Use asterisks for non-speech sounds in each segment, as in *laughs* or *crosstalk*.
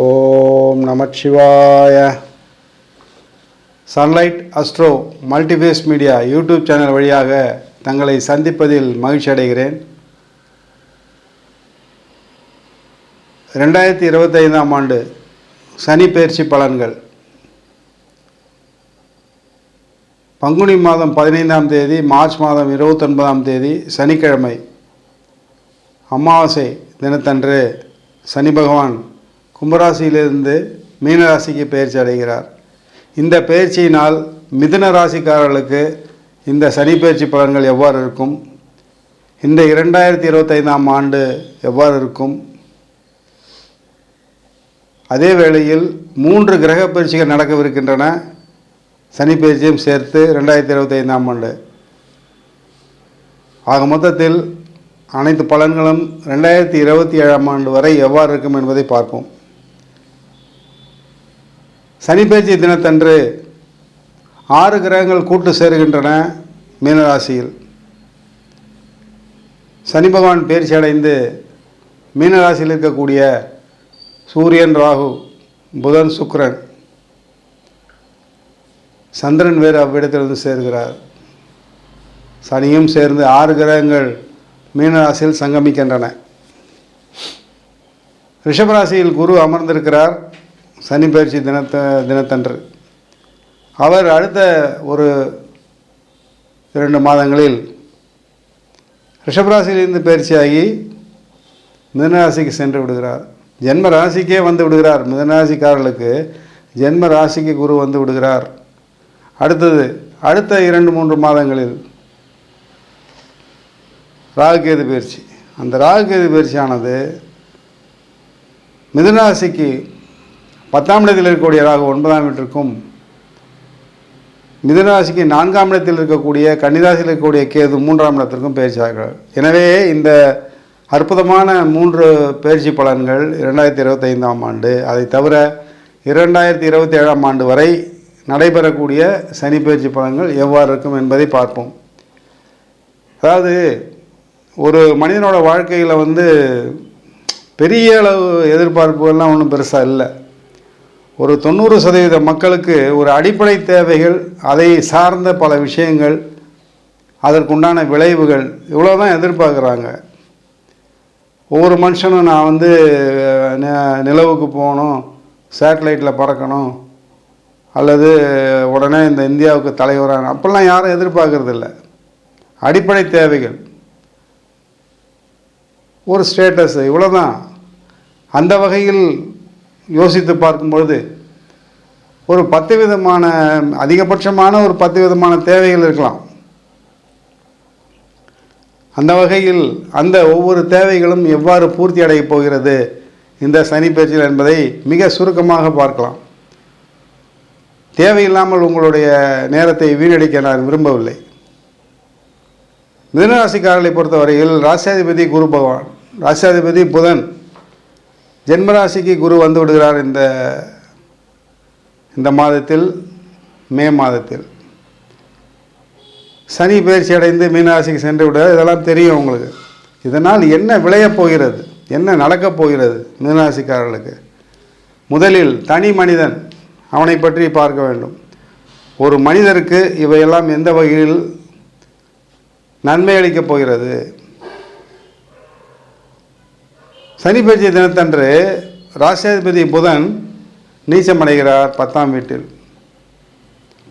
ஓம் நமச்சிவாய. Sunlight Astro multiface media YouTube channel வழியாக தங்களை சந்திப்பதில் மகிழ்ச்சி அடைகிறேன். ரெண்டாயிரத்தி இருபத்தைந்தாம் ஆண்டு சனி பயிற்சி பலன்கள். பங்குனி மாதம் பதினைந்தாம் தேதி மார்ச் மாதம் இருபத்தொன்பதாம் தேதி சனிக்கிழமை. அமாவாசை தினத்தன்று சனி பகவான் கும்பராசியிலிருந்து மீனராசிக்கு பயிற்சி அடைகிறார். இந்த பயிற்சியினால் மிதுன ராசிக்காரர்களுக்கு இந்த சனி பயிற்சி பலன்கள் எவ்வாறு இருக்கும்? இந்த இரண்டாயிரத்தி இருபத்தைந்தாம் ஆண்டு எவ்வாறு இருக்கும்? அதே வேளையில் மூன்று கிரக பயிற்சிகள் நடக்கவிருக்கின்றன. சனி பயிற்சியும் சேர்த்து ரெண்டாயிரத்தி இருபத்தைந்தாம் ஆண்டு. ஆக மொத்தத்தில் அனைத்து பலன்களும் ரெண்டாயிரத்தி இருபத்தி ஏழாம் ஆண்டு வரை எவ்வாறு இருக்கும் என்பதை பார்ப்போம். சனி தினத்தன்று ஆறு கிரகங்கள் கூட்டு சேருகின்றன மீனராசியில். சனி பகவான் பயிற்சி அடைந்து மீனராசியில் இருக்கக்கூடிய சூரியன் ராகு புதன் சுக்கரன் சந்திரன் வேறு அவ்விடத்திலிருந்து சேர்கிறார். சனியும் சேர்ந்து ஆறு கிரகங்கள் மீனராசியில் சங்கமிக்கின்றன. ரிஷபராசியில் குரு அமர்ந்திருக்கிறார். சனி பயிற்சி தினத்த தினத்தன்று. அவர் அடுத்த ஒரு இரண்டு மாதங்களில் ரிஷபராசியிலிருந்து பயிற்சியாகி மிதனராசிக்கு சென்று விடுகிறார். ஜென்ம ராசிக்கே வந்து விடுகிறார். மிதனராசிக்காரர்களுக்கு ஜென்ம ராசிக்கு குரு வந்து விடுகிறார். அடுத்தது அடுத்த இரண்டு மூன்று மாதங்களில் ராகுகேது பயிற்சி. அந்த ராகுகேது பயிற்சியானது மிதுனராசிக்கு பத்தாம் இடத்தில் இருக்கக்கூடிய ராகு ஒன்பதாம் வீட்டிற்கும் மிதுனராசிக்கு நான்காம் இடத்தில் இருக்கக்கூடிய கன்னிராசியில் இருக்கக்கூடிய கேது மூன்றாம் இடத்திற்கும் பயிற்சி எனவே இந்த அற்புதமான மூன்று பயிற்சி பலன்கள் இரண்டாயிரத்தி இருபத்தைந்தாம் ஆண்டு அதை தவிர இரண்டாயிரத்தி இருபத்தி ஏழாம் ஆண்டு வரை நடைபெறக்கூடிய சனி பயிற்சி பலன்கள் எவ்வாறு இருக்கும் என்பதை பார்ப்போம். அதாவது ஒரு மனிதனோட வாழ்க்கையில் வந்து பெரிய அளவு எதிர்பார்ப்புகள்லாம் ஒன்றும் பெருசாக இல்லை. ஒரு தொண்ணூறு சதவீத மக்களுக்கு ஒரு அடிப்படை தேவைகள் அதை சார்ந்த பல விஷயங்கள் அதற்குண்டான விளைவுகள் இவ்வளோ தான் எதிர்பார்க்குறாங்க. ஒவ்வொரு மனுஷனும் நான் வந்து நிலவுக்கு போகணும் சேட்டலைட்டில் பறக்கணும் அல்லது உடனே இந்த இந்தியாவுக்கு தலைவரான அப்படிலாம் யாரும் எதிர்பார்க்குறதில்ல. அடிப்படை தேவைகள். ஒரு ஸ்டேட்டஸ் இவ்வளோதான் அந்த வகையில் யோசித்து பார்க்கும்பொழுது ஒரு பத்து விதமான அதிகபட்சமான ஒரு பத்து விதமான தேவைகள் இருக்கலாம். அந்த வகையில் அந்த ஒவ்வொரு தேவைகளும் எவ்வாறு பூர்த்தி அடையப் போகிறது இந்த சனி பயிற்சியில் என்பதை மிக சுருக்கமாக பார்க்கலாம். தேவையில்லாமல் உங்களுடைய நேரத்தை வீணடிக்க நான் விரும்பவில்லை. மிதனராசிக்காரர்களை பொறுத்தவரையில் ராசியாதிபதி குரு பகவான் ராசியாதிபதி புதன் ஜென்மராசிக்கு குரு வந்து விடுகிறார் இந்த இந்த மாதத்தில் மே மாதத்தில். சனி பயிற்சி அடைந்து மீனராசிக்கு சென்று விடுகிறார். இதெல்லாம் தெரியும் உங்களுக்கு. இதனால் என்ன விளையப் போகிறது? என்ன நடக்கப் போகிறது மீனராசிக்காரர்களுக்கு? முதலில் தனி மனிதன் அவனை பற்றி பார்க்க வேண்டும். ஒரு மனிதருக்கு இவையெல்லாம் எந்த வகையில் நன்மை அளிக்கப் போகிறது? சனி பயிற்சி தினத்தன்று ராசியாதிபதி புதன் நீச்சமடைகிறார் பத்தாம் வீட்டில்.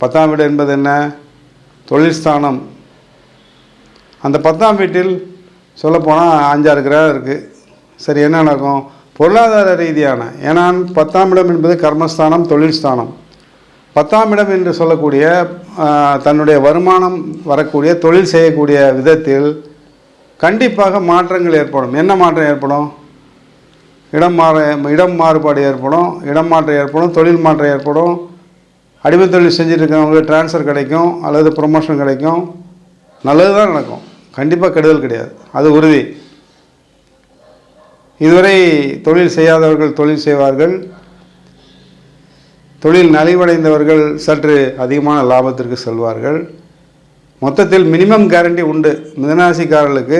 பத்தாம் வீடு என்பது என்ன? தொழில் ஸ்தானம். அந்த பத்தாம் வீட்டில் சொல்லப்போனால் அஞ்சாறு கிரகம் இருக்குது சரி என்ன நடக்கும்? பொருளாதார ரீதியான ஏன்னா பத்தாம் இடம் என்பது கர்மஸ்தானம் தொழில் ஸ்தானம். பத்தாம் இடம் என்று சொல்லக்கூடிய தன்னுடைய வருமானம் வரக்கூடிய தொழில் செய்யக்கூடிய விதத்தில் கண்டிப்பாக மாற்றங்கள் ஏற்படும். என்ன மாற்றம் ஏற்படும்? இடம் மாற இடம் மாறுபாடு ஏற்படும் இடம் மாற்றம் ஏற்படும் தொழில் மாற்றம் ஏற்படும். அடிமை தொழில் செஞ்சுட்டு இருக்கிறவங்களுக்கு ட்ரான்ஸ்ஃபர் கிடைக்கும் அல்லது ப்ரொமோஷன் கிடைக்கும். நல்லது தான் நடக்கும். கண்டிப்பாக கெடுதல் கிடையாது. அது உறுதி. இதுவரை தொழில் செய்யாதவர்கள் தொழில் செய்வார்கள். தொழில் நலிவடைந்தவர்கள் சற்று அதிகமான லாபத்திற்கு செல்வார்கள். மொத்தத்தில் மினிமம் கேரண்டி உண்டு. மிதனாசிக்காரர்களுக்கு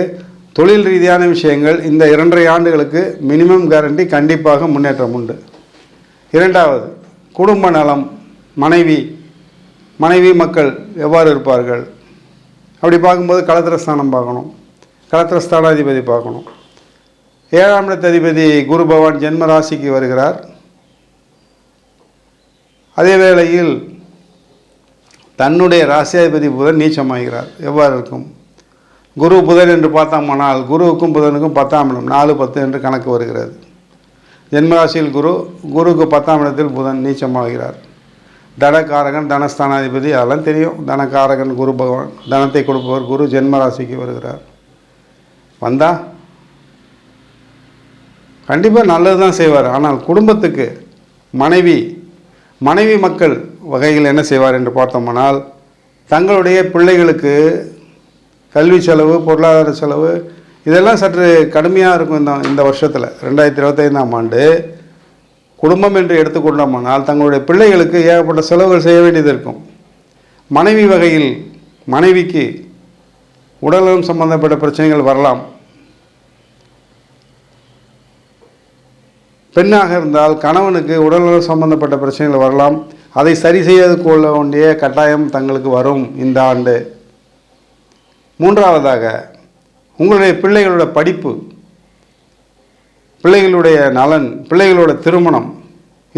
தொழில் ரீதியான விஷயங்கள் இந்த இரண்டரை ஆண்டுகளுக்கு மினிமம் கேரண்டி கண்டிப்பாக முன்னேற்றம் உண்டு. இரண்டாவது குடும்ப நலம் மனைவி மனைவி மக்கள் எவ்வாறு இருப்பார்கள்? அப்படி பார்க்கும்போது களத்திரஸ்தானம் பார்க்கணும். களத்திரஸ்தானாதிபதி பார்க்கணும். ஏழாம் இடத்ததிபதி குரு பகவான் ஜென்ம ராசிக்கு வருகிறார். அதே வேளையில் தன்னுடைய ராசியாதிபதி புதன் நீச்சமாகிறார். எவ்வாறு இருக்கும்? குரு புதன் என்று பார்த்தோமானால் குருவுக்கும் புதனுக்கும் பத்தாம் இடம் நாலு பத்து என்று கணக்கு வருகிறது. ஜென்மராசியில் குரு குருவுக்கு பத்தாம் இடத்தில் புதன் நீச்சமாகிறார். தனகாரகன் தனஸ்தானாதிபதி அதெல்லாம் தெரியும். தனக்காரகன் குரு பகவான் தனத்தை கொடுப்பவர் குரு ஜென்மராசிக்கு வருகிறார். வந்தா? கண்டிப்பாக நல்லது தான் செய்வார். ஆனால் குடும்பத்துக்கு மனைவி மனைவி மக்கள் வகையில் என்ன செய்வார் என்று பார்த்தோம்னால் தங்களுடைய பிள்ளைகளுக்கு கல்வி செலவு பொருளாதார செலவு இதெல்லாம் சற்று கடுமையாக இருக்கும் இந்த இந்த வருஷத்தில். ரெண்டாயிரத்தி இருபத்தைந்தாம் ஆண்டு குடும்பம் என்று எடுத்துக்கொண்டோமானால் தங்களுடைய பிள்ளைகளுக்கு ஏகப்பட்ட செலவுகள் செய்ய வேண்டியது இருக்கும். மனைவி வகையில் மனைவிக்கு உடல்நலம் சம்பந்தப்பட்ட பிரச்சனைகள் வரலாம். பெண்ணாக இருந்தால் கணவனுக்கு உடல்நலம் சம்பந்தப்பட்ட பிரச்சனைகள் வரலாம். அதை சரி செய்து கொள்ள வேண்டிய கட்டாயம் தங்களுக்கு வரும் இந்த ஆண்டு. மூன்றாவதாக உங்களுடைய பிள்ளைகளோட படிப்பு பிள்ளைகளுடைய நலன் பிள்ளைகளோட திருமணம்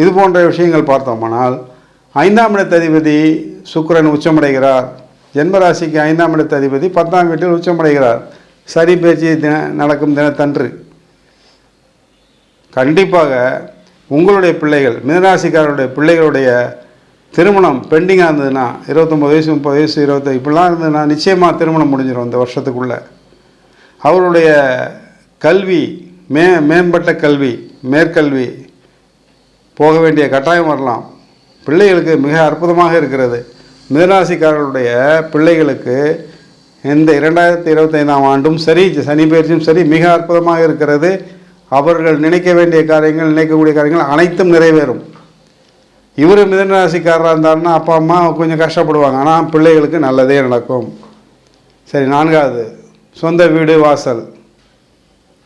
இது போன்ற விஷயங்கள் பார்த்தோமானால் ஐந்தாம் இடத்ததிபதி சுக்கரன் உச்சமடைகிறார். ஜென்மராசிக்கு ஐந்தாம் இடத்து அதிபதி பத்தாம் வீட்டில் உச்சமடைகிறார். சரி பேச்சு தின நடக்கும் தினத்தன்று. கண்டிப்பாக உங்களுடைய பிள்ளைகள் மிதராசிக்காரருடைய பிள்ளைகளுடைய திருமணம் பெண்டிங்காக இருந்ததுன்னா இருபத்தொம்பது வயசு முப்பது வயசு இருபத்தி இப்படிலாம் இருந்ததுன்னா நிச்சயமாக திருமணம் முடிஞ்சிடும் இந்த வருஷத்துக்குள்ளே. அவருடைய கல்வி மே மேம்பட்ட கல்வி மேற்கல்வி போக வேண்டிய கட்டாயம் வரலாம். பிள்ளைகளுக்கு மிக அற்புதமாக இருக்கிறது. மிதராசிக்காரர்களுடைய பிள்ளைகளுக்கு இந்த இரண்டாயிரத்தி இருபத்தைந்தாம் ஆண்டும் சரி சனி பயிற்சியும் சரி மிக அற்புதமாக இருக்கிறது. அவர்கள் நினைக்க வேண்டிய காரியங்கள் நினைக்கக்கூடிய காரியங்கள் அனைத்தும் நிறைவேறும். இவர் மிதனராசிக்காரராக இருந்தாருன்னா அப்பா அம்மா கொஞ்சம் கஷ்டப்படுவாங்க. ஆனால் பிள்ளைகளுக்கு நல்லதே நடக்கும். சரி நான்காவது. சொந்த வீடு வாசல்.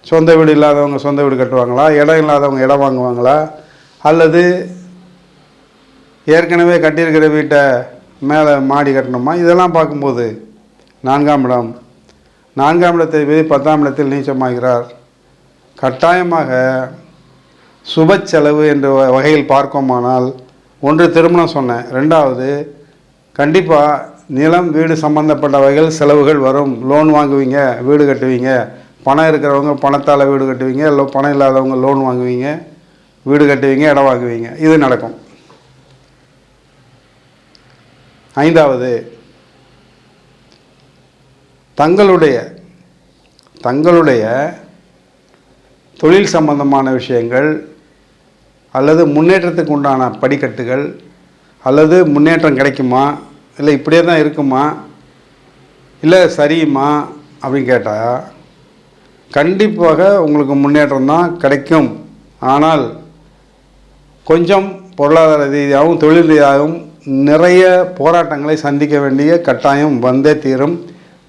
சொந்த வீடு இல்லாதவங்க சொந்த வீடு கட்டுவாங்களா? இடம் இல்லாதவங்க இடம் வாங்குவாங்களா? அல்லது ஏற்கனவே கட்டியிருக்கிற வீட்டை மேலே மாடி கட்டணுமா? இதெல்லாம் பார்க்கும்போது நான்காம் இடம். நான்காம் இடத்தை விதி பத்தாம் இடத்தில் நீச்சமாகிறார். கட்டாயமாக சுப செலவு என்ற வ- வகையில் பார்க்கோமானால் ஒன்று திருமணம் சொன்னேன். ரெண்டாவது கண்டிப்பாக நிலம் வீடு சம்மந்தப்பட்ட வகைகள் செலவுகள் வரும். லோன் வாங்குவீங்க வீடு கட்டுவீங்க. பணம் இருக்கிறவங்க பணத்தால் வீடு கட்டுவீங்க இல்லை பணம் இல்லாதவங்க லோன் வாங்குவீங்க வீடு கட்டுவீங்க இடம் வாங்குவீங்க. இது நடக்கும். ஐந்தாவது தங்களுடைய தங்களுடைய தொழில் சம்பந்தமான விஷயங்கள் அல்லது முன்னேற்றத்துக்கு உண்டான படிக்கட்டுகள் அல்லது முன்னேற்றம் கிடைக்குமா? இல்லை இப்படியே தான் இருக்குமா? இல்லை சரியுமா? அப்படின்னு கேட்டால் கண்டிப்பாக உங்களுக்கு முன்னேற்றம் தான் கிடைக்கும். ஆனால் கொஞ்சம் பொருளாதார ரீதியாகவும் தொழில் ரீதியாகவும் நிறைய போராட்டங்களை சந்திக்க வேண்டிய கட்டாயம் வந்தே தீரும்.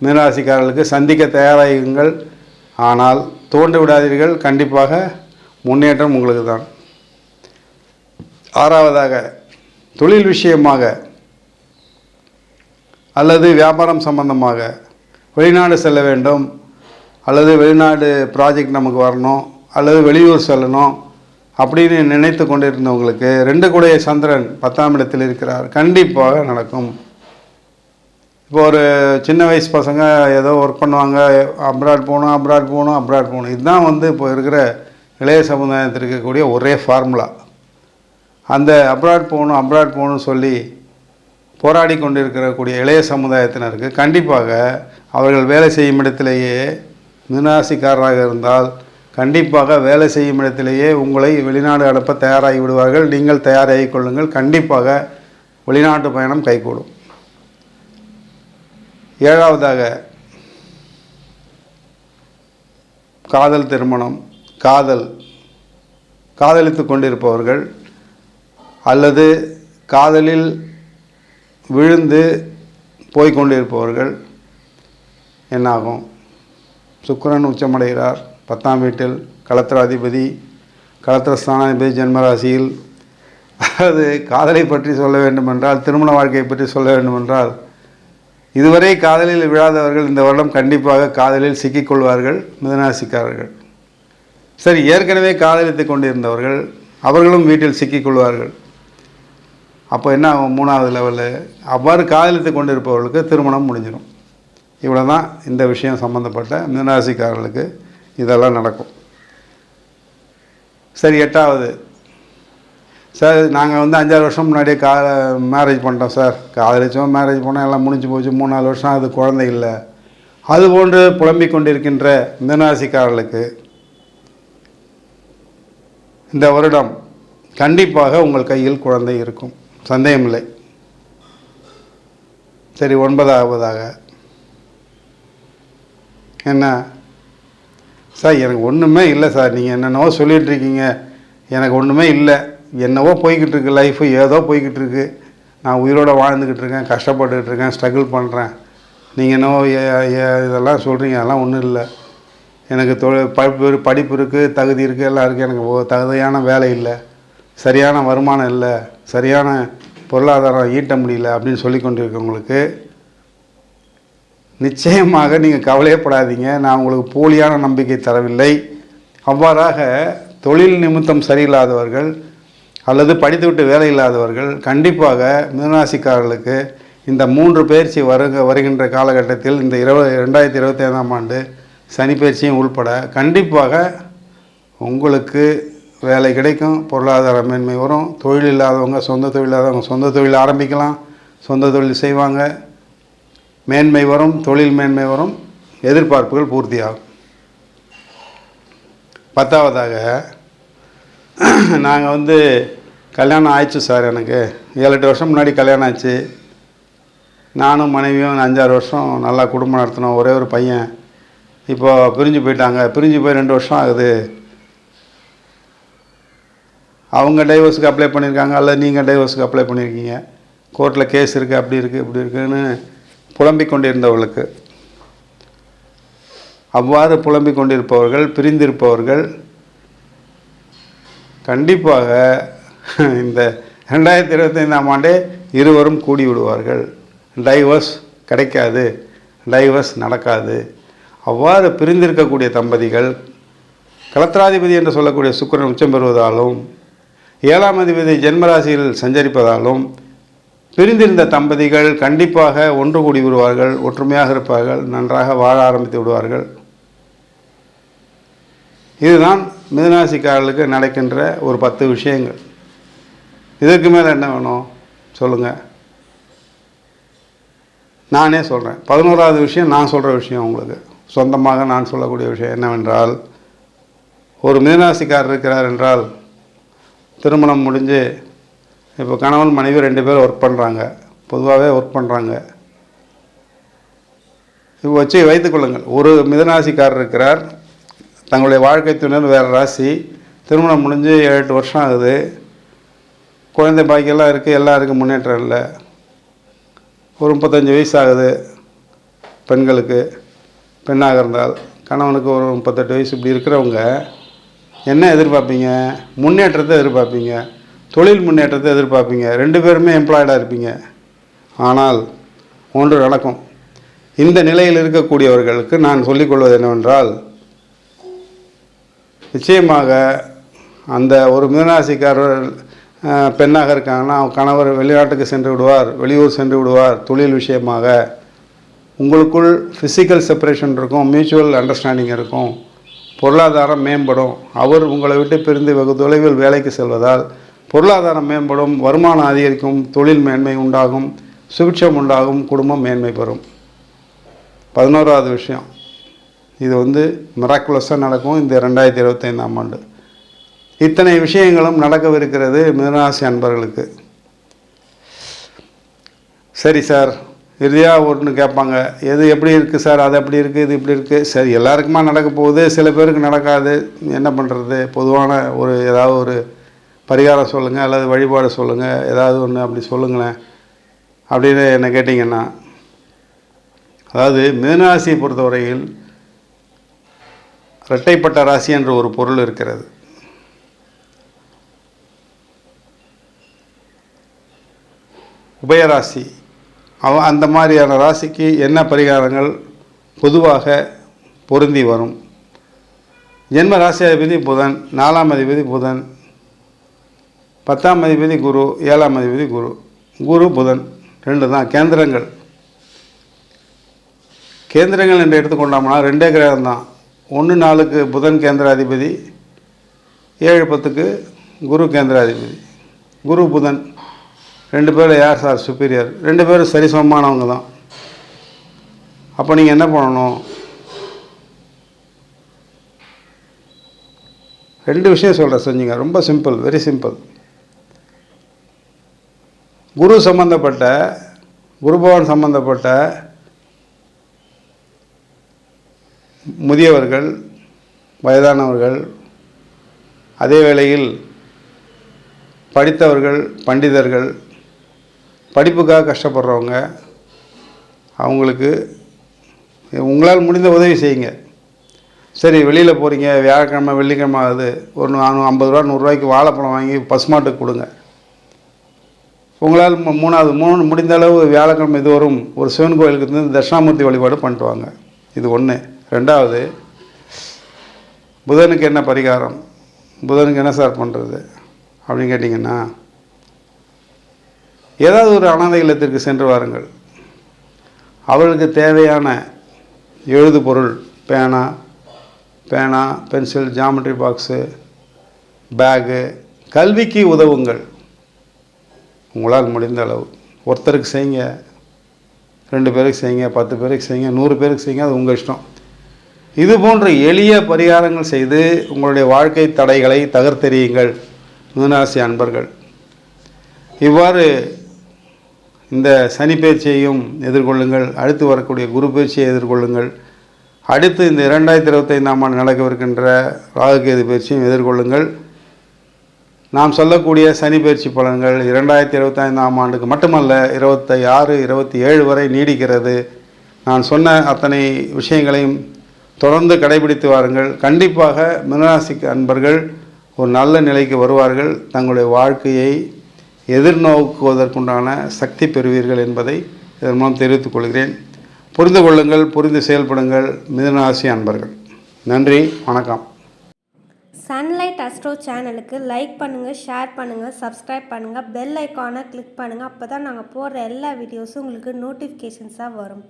மீனராசிக்காரர்களுக்கு சந்திக்க தயாராகுங்கள். ஆனால் தோண்டு விடாதீர்கள் கண்டிப்பாக முன்னேற்றம் உங்களுக்கு தான். ஆறாவதாக தொழில் விஷயமாக அல்லது வியாபாரம் சம்பந்தமாக வெளிநாடு செல்ல வேண்டும் அல்லது வெளிநாடு ப்ராஜெக்ட் நமக்கு வரணும் அல்லது வெளியூர் செல்லணும் அப்படின்னு நினைத்து கொண்டிருந்தவங்களுக்கு ரெண்டு கூடைய சந்திரன் பத்தாம் இடத்தில் இருக்கிறார். கண்டிப்பாக நடக்கும். இப்போ ஒரு சின்ன வயசு பசங்க ஏதோ ஒர்க் பண்ணுவாங்க அப்ராட் போகணும் அப்ராட் போகணும் அப்ராட் போகணும். இதுதான் வந்து இப்போ இருக்கிற இளைய சமுதாயத்தில் இருக்கக்கூடிய ஒரே ஃபார்முலா அந்த அப்ராட் போகணும் அப்ராட் போகணும்னு சொல்லி போராடி கொண்டிருக்கிறக்கூடிய இளைய சமுதாயத்தினருக்கு கண்டிப்பாக அவர்கள் வேலை செய்யும் இடத்திலேயே மீனாசிக்காரராக இருந்தால் கண்டிப்பாக வேலை செய்யும் இடத்திலேயே உங்களை வெளிநாடு அனுப்ப தயாராகி விடுவார்கள். நீங்கள் தயாராகி கொள்ளுங்கள். கண்டிப்பாக வெளிநாட்டு பயணம் கைகூடும். ஏழாவதாக காதல் திருமணம் காதல் காதலித்து கொண்டிருப்பவர்கள் அல்லது காதலில் விழுந்து போய்கொண்டிருப்பவர்கள் என்னாகும்? சுக்கிரன் உச்சமடைகிறார். பத்தாம் வீட்டில் கலத்திராதிபதி களத்திர ஸ்தானாதிபதி ஜென்மராசியில். அதாவது காதலை பற்றி சொல்ல வேண்டுமென்றால் திருமண வாழ்க்கையை பற்றி சொல்ல வேண்டுமென்றால் இதுவரை காதலில் விழாதவர்கள் இந்த வருடம் கண்டிப்பாக காதலில் சிக்கிக்கொள்வார்கள் மிதனாசிக்காரர்கள் சரி ஏற்கனவே காதலித்து கொண்டிருந்தவர்கள் அவர்களும் வீட்டில் சிக்கிக்கொள்வார்கள். அப்போ என்ன ஆகும்? மூணாவது லெவலு அவ்வாறு காதலித்து கொண்டிருப்பவர்களுக்கு திருமணம் முடிஞ்சிடும். இவ்வளோ தான் இந்த விஷயம் சம்மந்தப்பட்ட மிதனராசிக்காரர்களுக்கு இதெல்லாம் நடக்கும். சரி எட்டாவது. சார் நாங்கள் வந்து அஞ்சாறு வருஷம் முன்னாடியே கா மேரேஜ் பண்ணிட்டோம் சார். காதலிச்சோம் மேரேஜ் பண்ணோம் எல்லாம் முடிஞ்சு போச்சு. மூணு நாலு வருஷம் அது குழந்தை இல்லை. அதுபோன்று புலம்பிக் கொண்டிருக்கின்ற மிதனராசிக்காரர்களுக்கு இந்த வருடம் கண்டிப்பாக உங்கள் கையில் குழந்தை இருக்கும். சந்தேகமில்லை. சரி ஒன்பதாவதாக என்ன? சார் எனக்கு ஒன்றுமே இல்லை சார். நீங்கள் என்னென்னவோ சொல்லிகிட்ருக்கீங்க எனக்கு ஒன்றுமே இல்லை. என்னவோ போய்கிட்டு இருக்கு லைஃபு ஏதோ போய்கிட்டு இருக்கு நான் உயிரோட வாழ்ந்துக்கிட்டு இருக்கேன் கஷ்டப்பட்டுக்கிட்டு இருக்கேன் ஸ்ட்ரகிள் பண்ணுறேன் நீங்கள் என்னவோ ஏ- இதெல்லாம் சொல்கிறீங்க அதெல்லாம் ஒன்றும் இல்லை. எனக்கு தொழில் படிப்பு படிப்பு இருக்குது தகுதி இருக்குது எல்லாம் இருக்குது எனக்கு தகுதியான வேலை இல்லை. சரியான வருமானம் இல்லை சரியான பொருளாதாரம் ஈட்ட முடியல அப்படின்னு சொல்லி கொண்டிருக்கவங்களுக்கு நிச்சயமாக நீங்கள் கவலையப்படாதீங்க நான் உங்களுக்கு போலியான நம்பிக்கை தரவில்லை. அவ்வாறாக தொழில் நிமித்தம் சரியில்லாதவர்கள் அல்லது படித்துவிட்டு வேலை இல்லாதவர்கள் கண்டிப்பாக மிதனராசிக்காரர்களுக்கு இந்த மூன்று பயிற்சி வருக வருகின்ற காலகட்டத்தில் இந்த இருபது ரெண்டாயிரத்தி இருபத்தி ஐந்தாம் ஆண்டு சனி பயிற்சியும் உள்பட கண்டிப்பாக உங்களுக்கு வேலை கிடைக்கும் பொருளாதார மேன்மை வரும் தொழில் இல்லாதவங்க சொந்த தொழில் இல்லாதவங்க சொந்த தொழில் ஆரம்பிக்கலாம் சொந்த தொழில் செய்வாங்க. மேன்மை வரும் தொழில் மேன்மை வரும் எதிர்பார்ப்புகள் பூர்த்தியாகும். பத்தாவதாக *clears throat* நாங்கள் வந்து கல்யாணம் ஆயிடுச்சு சார் எனக்கு. ஏழு எட்டு வருஷம் முன்னாடி கல்யாணம் ஆச்சு நானும் மனைவியும் அஞ்சாறு வருஷம் நல்லா குடும்பம் நடத்தினோம். ஒரே ஒரு பையன். இப்போ பிரிஞ்சு போயிட்டாங்க. பிரிஞ்சு போய் ரெண்டு வருஷம் ஆகுது. அவங்க டைவர்ஸுக்கு அப்ளை பண்ணியிருக்காங்க அல்லது நீங்கள் டைவர்ஸுக்கு அப்ளை பண்ணியிருக்கீங்க. கோர்ட்டில் கேஸ் இருக்குது அப்படி இருக்குது இப்படி இருக்குன்னு புலம்பிக் கொண்டிருந்தவர்களுக்கு. அவ்வாறு புலம்பிக் கொண்டிருப்பவர்கள் பிரிந்திருப்பவர்கள் கண்டிப்பாக *laughs* இந்த ரெண்டாயிரத்தி இருபத்தைந்தாம் ஆண்டே இருவரும் கூடி விடுவார்கள். டைவர்ஸ் கிடைக்காது டைவர்ஸ் நடக்காது. அவ்வாறு பிரிந்திருக்கக்கூடிய தம்பதிகள் கலத்திராதிபதி என்று சொல்லக்கூடிய சுக்கரன் உச்சம் பெறுவதாலும் ஏழாம் அதிபதி ஜென்மராசியில் சஞ்சரிப்பதாலும் பிரிந்திருந்த தம்பதிகள் கண்டிப்பாக ஒன்று கூடி விடுவார்கள் ஒற்றுமையாக இருப்பார்கள் நன்றாக வாழ ஆரம்பித்து விடுவார்கள். இதுதான் மிதனாசிக்காரர்களுக்கு நடக்கின்ற ஒரு பத்து விஷயங்கள். இதற்கு மேலே என்ன வேணும்? சொல்லுங்கள் நானே சொல்கிறேன் பதினோராவது விஷயம் நான் சொல்கிற விஷயம் உங்களுக்கு. சொந்தமாக நான் சொல்லக்கூடிய விஷயம் என்னவென்றால் ஒரு மிதனாசிக்காரர் இருக்கிறார் என்றால் திருமணம் முடிஞ்சு இப்போ கணவன் மனைவி ரெண்டு பேரும் ஒர்க் பண்ணுறாங்க பொதுவாகவே ஒர்க் பண்ணுறாங்க இப்போ வச்சு வைத்துக்கொள்ளுங்கள் ஒரு மிதனாசிக்காரர் இருக்கிறார். தங்களுடைய வாழ்க்கை துணர் வேறு ராசி. திருமணம் முடிஞ்சு ஏழு எட்டு வருஷம் ஆகுது. குழந்தை பாக்கியெல்லாம் இருக்குது எல்லாம் இருக்குது முன்னேற்றம் இல்லை. ஒரு முப்பத்தஞ்சு வயசு ஆகுது பெண்களுக்கு. பெண்ணாக இருந்தால் கணவனுக்கு ஒரு முப்பத்தெட்டு வயசு இப்படி இருக்கிறவங்க என்ன எதிர்பார்ப்பீங்க? முன்னேற்றத்தை எதிர்பார்ப்பீங்க. தொழில் முன்னேற்றத்தை எதிர்பார்ப்பீங்க. ரெண்டு பேருமே எம்ப்ளாய்டாக இருப்பீங்க. ஆனால் ஒன்று நடக்கும். இந்த நிலையில் இருக்கக்கூடியவர்களுக்கு நான் சொல்லிக்கொள்வது என்னவென்றால் நிச்சயமாக அந்த ஒரு மீனராசிக்காரர் பெண்ணாக இருக்காங்கன்னா கணவர் வெளிநாட்டுக்கு சென்று விடுவார் வெளியூர் சென்று விடுவார் தொழில் விஷயமாக. உங்களுக்குள் ஃபிசிக்கல் செப்பரேஷன் இருக்கும் மியூச்சுவல் அண்டர்ஸ்டாண்டிங் இருக்கும். பொருளாதாரம் மேம்படும். அவர் உங்களை விட்டு பிரிந்து வெகு தொலைவில் வேலைக்கு செல்வதால் பொருளாதாரம் மேம்படும் வருமானம் அதிகரிக்கும் தொழில் மேன்மை உண்டாகும் சுபிட்சம் உண்டாகும் குடும்பம் மேன்மை பெறும். பதினோராவது விஷயம். இது வந்து மிராக்குலஸாக நடக்கும். இந்த ரெண்டாயிரத்தி இருபத்தைந்தாம் ஆண்டு. இத்தனை விஷயங்களும் நடக்கவிருக்கிறது மிதனராசி அன்பர்களுக்கு. சரி சார் இறுதியாக ஒன்று கேட்பாங்க எது எப்படி இருக்குது சார் அது அப்படி இருக்குது இது இப்படி இருக்குது சரி எல்லாருக்குமா நடக்க போகுது. சில பேருக்கு நடக்காது. என்ன பண்ணுறது பொதுவான ஒரு ஏதாவது ஒரு பரிகாரம் சொல்லுங்கள் அல்லது வழிபாடு சொல்லுங்கள் ஏதாவது ஒன்று அப்படி சொல்லுங்களேன். அப்படின்னு என்ன கேட்டிங்கன்னா அதாவது மீனராசியை பொறுத்தவரையில் இரட்டைப்பட்ட ராசி என்ற ஒரு பொருள் இருக்கிறது. உபயராசி. அவ அந்த மாதிரியான ராசிக்கு என்ன பரிகாரங்கள் பொதுவாக பொருந்தி வரும்? ஜென்ம ராசி அதிபதி புதன் நாலாம் அதிபதி புதன் பத்தாம் அதிபதி குரு ஏழாம் அதிபதி குரு. குரு புதன் ரெண்டு தான் கேந்திரங்கள். கேந்திரங்கள் என்று எடுத்துக்கொண்டோம்னா ரெண்டே கிரகம் தான். ஒன்று நாலுக்கு புதன் கேந்திராதிபதி ஏழு பத்துக்கு குரு கேந்திராதிபதி. குரு புதன் ரெண்டு பேரும் யார் சார் சுப்பீரியர் ரெண்டு பேரும் சரிசமமானவங்க தான். அப்போ நீங்கள் என்ன பண்ணணும்? ரெண்டு விஷயம் சொல்கிறேன் செஞ்சுங்க. ரொம்ப சிம்பிள் வெரி சிம்பிள் குரு சம்பந்தப்பட்ட குருபவன் சம்பந்தப்பட்ட முதியவர்கள் வயதானவர்கள் அதே வேளையில் படித்தவர்கள் பண்டிதர்கள் படிப்புக்காக கஷ்டப்படுறவங்க அவங்களுக்கு உங்களால் முடிந்த உதவி செய்யுங்க. சரி வெளியில் போகிறீங்க வியாழக்கிழமை வெள்ளிக்கிழமை ஆகுது. ஒரு நானூ ஐம்பது ரூபா நூறுரூவாய்க்கு வாழைப்பழம் வாங்கி பசுமாட்டுக்கு கொடுங்க. உங்களால் மூணாவது மூணு முடிந்த அளவு வியாழக்கிழமை இதுவரும் ஒரு சிவன் கோயிலுக்கு இருந்து தட்சிணாமூர்த்தி வழிபாடு பண்ணிட்டு வாங்க. இது ஒன்று ரெண்டாவது புதனுக்கு என்ன பரிகாரம்? புதனுக்கு என்ன சார் பண்ணுறது அப்படின்னு கேட்டிங்கன்னா ஏதாவது ஒரு அனாதை இல்லத்திற்கு சென்று வாருங்கள். அவர்களுக்கு தேவையான எழுது பொருள் பேனா பேனா பென்சில் ஜாமெட்ரி பாக்ஸு பேகு கல்விக்கு உதவுங்கள். உங்களால் முடிந்த அளவு. ஒருத்தருக்கு செய்யுங்க ரெண்டு பேருக்கு செய்யுங்க பத்து பேருக்கு செய்யுங்க நூறு பேருக்கு செய்யுங்க அது உங்கள் இஷ்டம். இது போன்ற எளிய பரிகாரங்கள் செய்து உங்களுடைய வாழ்க்கை தடைகளை தகர்த்தெறியுங்கள். மிதுனராசி அன்பர்கள் இவ்வாறு இந்த சனி பயிற்சியையும் எதிர்கொள்ளுங்கள். அடுத்து வரக்கூடிய குரு பயிற்சியை எதிர்கொள்ளுங்கள். அடுத்து இந்த இரண்டாயிரத்தி இருபத்தைந்தாம் ஆண்டு நடக்கவிருக்கின்ற ராகுகேது பயிற்சியும் எதிர்கொள்ளுங்கள். நாம் சொல்லக்கூடிய சனி பயிற்சி பலன்கள் இரண்டாயிரத்தி இருபத்தைந்தாம் ஆண்டுக்கு மட்டுமல்ல இருபத்தி ஆறு இருபத்தி ஏழு வரை நீடிக்கிறது. நான் சொன்ன அத்தனை விஷயங்களையும் தொடர்ந்து கடைபிடித்து வாருங்கள். கண்டிப்பாக மினராசிக்கு அன்பர்கள் ஒரு நல்ல நிலைக்கு வருவார்கள். தங்களுடைய வாழ்க்கையை எதிர்நோக்குவதற்குண்டான சக்தி பெறுவீர்கள் என்பதை இதன் மூலம் தெரிவித்துக் கொள்கிறேன். புரிந்து கொள்ளுங்கள் புரிந்து செயல்படுங்கள். மிதனராசி அன்பர்கள் நன்றி வணக்கம். சன்லைட் அஸ்ட்ரோ சேனலுக்கு லைக் பண்ணுங்கள் ஷேர் பண்ணுங்கள் சப்ஸ்கிரைப் பண்ணுங்கள் பெல் ஐக்கானை கிளிக் பண்ணுங்கள் அப்போ தான் நாங்கள் போடுற எல்லா வீடியோஸும் உங்களுக்கு நோட்டிஃபிகேஷன்ஸாக வரும்.